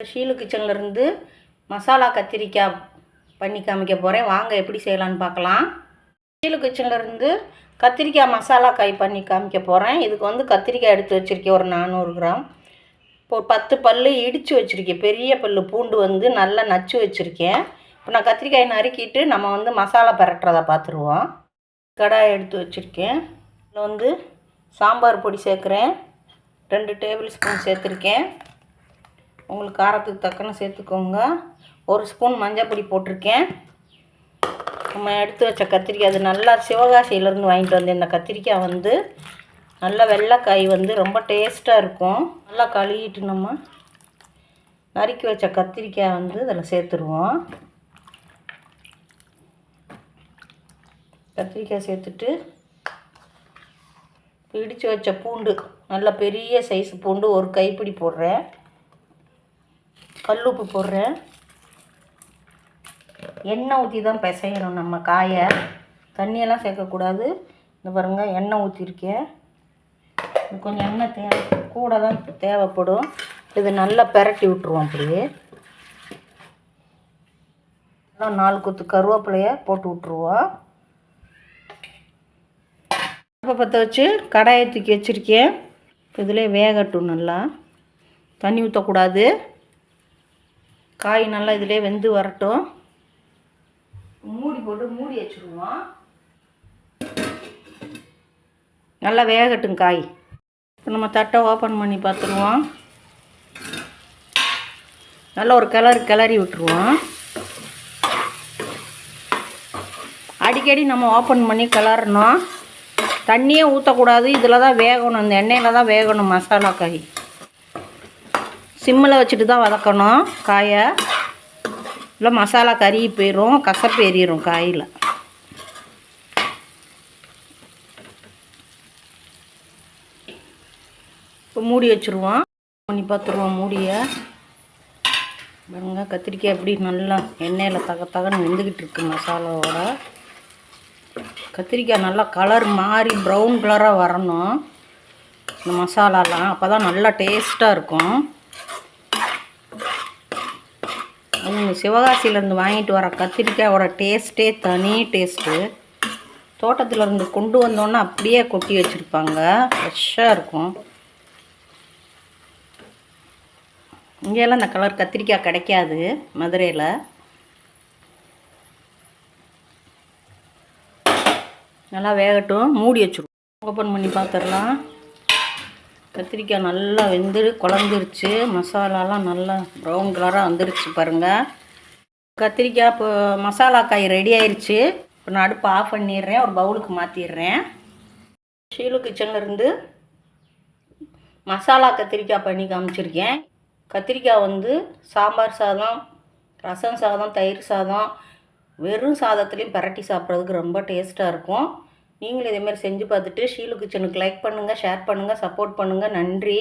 ஷீலு கிச்சனில் இருந்து மசாலா கத்திரிக்காய் பண்ணி காமிக்க போகிறேன் வாங்க எப்படி செய்யலான்னு பார்க்கலாம். ஷீலு கிச்சனில் இருந்து கத்திரிக்காய் மசாலா காய் பண்ணி காமிக்க போகிறேன் இதுக்கு வந்து கத்திரிக்காய் எடுத்து வச்சுருக்கேன். ஒரு நானூறு கிராம். இப்போ ஒரு பத்து பல் இடித்து வச்சுருக்கேன். பெரிய பல் பூண்டு வந்து நல்லா நச்சு வச்சுருக்கேன். இப்போ நான் கத்திரிக்காய் நறுக்கிட்டு நம்ம வந்து மசாலா பரட்டுறதை பார்த்துருவோம். கடாய் எடுத்து வச்சுருக்கேன். இதில் வந்து சாம்பார் பொடி சேர்க்குறேன். ரெண்டு டேபிள் ஸ்பூன் சேர்த்துருக்கேன். உங்களுக்கு காரத்துக்கு தக்கன சேர்த்துக்கோங்க. ஒரு ஸ்பூன் மஞ்சள் பொடி போட்டிருக்கேன். நம்ம எடுத்து வச்ச கத்திரிக்காய் அது நல்லா சிவகாசியிலேருந்து வாங்கிட்டு வந்தேன் இந்த கத்திரிக்காய் வந்து நல்லா வெள்ளைக்காய் வந்து ரொம்ப டேஸ்ட்டாக இருக்கும். நல்லா கழுவிட்டு நம்ம நறுக்கி வச்ச கத்திரிக்காய் வந்து இதில் சேர்த்துருவோம். கத்திரிக்காய் சேர்த்துட்டு இடித்து வச்ச பூண்டு நல்ல பெரிய சைஸ் பூண்டு ஒரு கைப்பிடி போடுறேன். கல்லுப்பு போடுறேன். எண்ணெய் ஊற்றி தான் பிசையணும் நம்ம காயை. தண்ணியெல்லாம் சேர்க்கக்கூடாது. இந்த பாருங்க எண்ணெய் ஊற்றிருக்கேன் கொஞ்சம் எண்ணெய் தேவை கூட தான் தேவைப்படும். இது நல்லா பெரட்டி விட்ருவோம் அப்படியே. நல்லா நாலு கொத்து கருவேப்பிலையை போட்டு விட்ருவோம் அப்போ பற்ற வச்சு கடாயை தூக்கி வச்சுருக்கேன். இதிலே வேகட்டும் நல்லா. தண்ணி ஊற்றக்கூடாது காய் நல்லா இதிலே வெந்து வரட்டும். மூடி போட்டு மூடி வச்சுருவோம். நல்லா வேகட்டும் காய். இப்போ நம்ம தட்டை ஓப்பன் பண்ணி பார்த்துருவோம். நல்லா ஒரு கிளறு கிளறி விட்டுருவோம். அடிக்கடி நம்ம ஓப்பன் பண்ணி கிளறணும். தண்ணியே ஊற்றக்கூடாது இதில் தான் வேகணும். இந்த எண்ணெயில் தான் வேகணும் மசாலா காய் சிம்மில் வச்சுட்டு தான் வதக்கணும் காயை. இல்லை மசாலா கறி போயிடும் கசப்பு ஏறிடும் காயில். இப்போ மூடி வச்சுருவோம். பண்ணி பார்த்துருவோம் மூடியை. பாருங்க கத்திரிக்காய் எப்படி நல்லா எண்ணெயில் தக தகன்னு வெந்துக்கிட்டு இருக்கு மசாலாவோட. கத்திரிக்காய் நல்லா கலர் மாறி ப்ரௌன் கலராக வரணும். இந்த மசாலாலாம் அப்போ தான் நல்லா டேஸ்ட்டாக இருக்கும். அவங்க சிவகாசியிலேருந்து வாங்கிட்டு வர கத்திரிக்காயோட டேஸ்ட்டே தனி டேஸ்ட்டு தோட்டத்தில் இருந்து கொண்டு வந்தோன்னே அப்படியே கொட்டி வச்சுருப்பாங்க. ஃப்ரெஷ்ஷாக இருக்கும். இங்கெல்லாம் இந்த கலர் கத்திரிக்காய் கிடைக்காது மதுரையில். நல்லா வேகட்டும். மூடி வச்சுருவோம். ஓப்பன் பண்ணி பார்த்துடலாம் கத்திரிக்காய் நல்லா வெந்து குழந்துருச்சு. மசாலாலாம் நல்லா ப்ரௌன் கலராக வந்துருச்சு பாருங்கள் கத்திரிக்காய் இப்போ மசாலா காய் ரெடி ஆயிடுச்சு இப்போ நான் அடுப்பு ஆஃப் பண்ணிடுறேன். ஒரு பவுலுக்கு மாற்றிடுறேன் ஷீலு கிச்சன்லேருந்து மசாலா கத்திரிக்காய் பண்ணி காமிச்சிருக்கேன். கத்திரிக்காய் வந்து சாம்பார் சாதம் ரசம் சாதம் தயிர் சாதம் வெறும் சாதத்துலேயும் பரட்டி சாப்பிட்றதுக்கு ரொம்ப டேஸ்ட்டாக இருக்கும். நீங்களும் இதேமாதிரி செஞ்சு பார்த்துட்டு ஷீலு கிச்சனுக்கு லைக் பண்ணுங்கள் ஷேர் பண்ணுங்கள் சப்போர்ட் பண்ணுங்கள் நன்றி.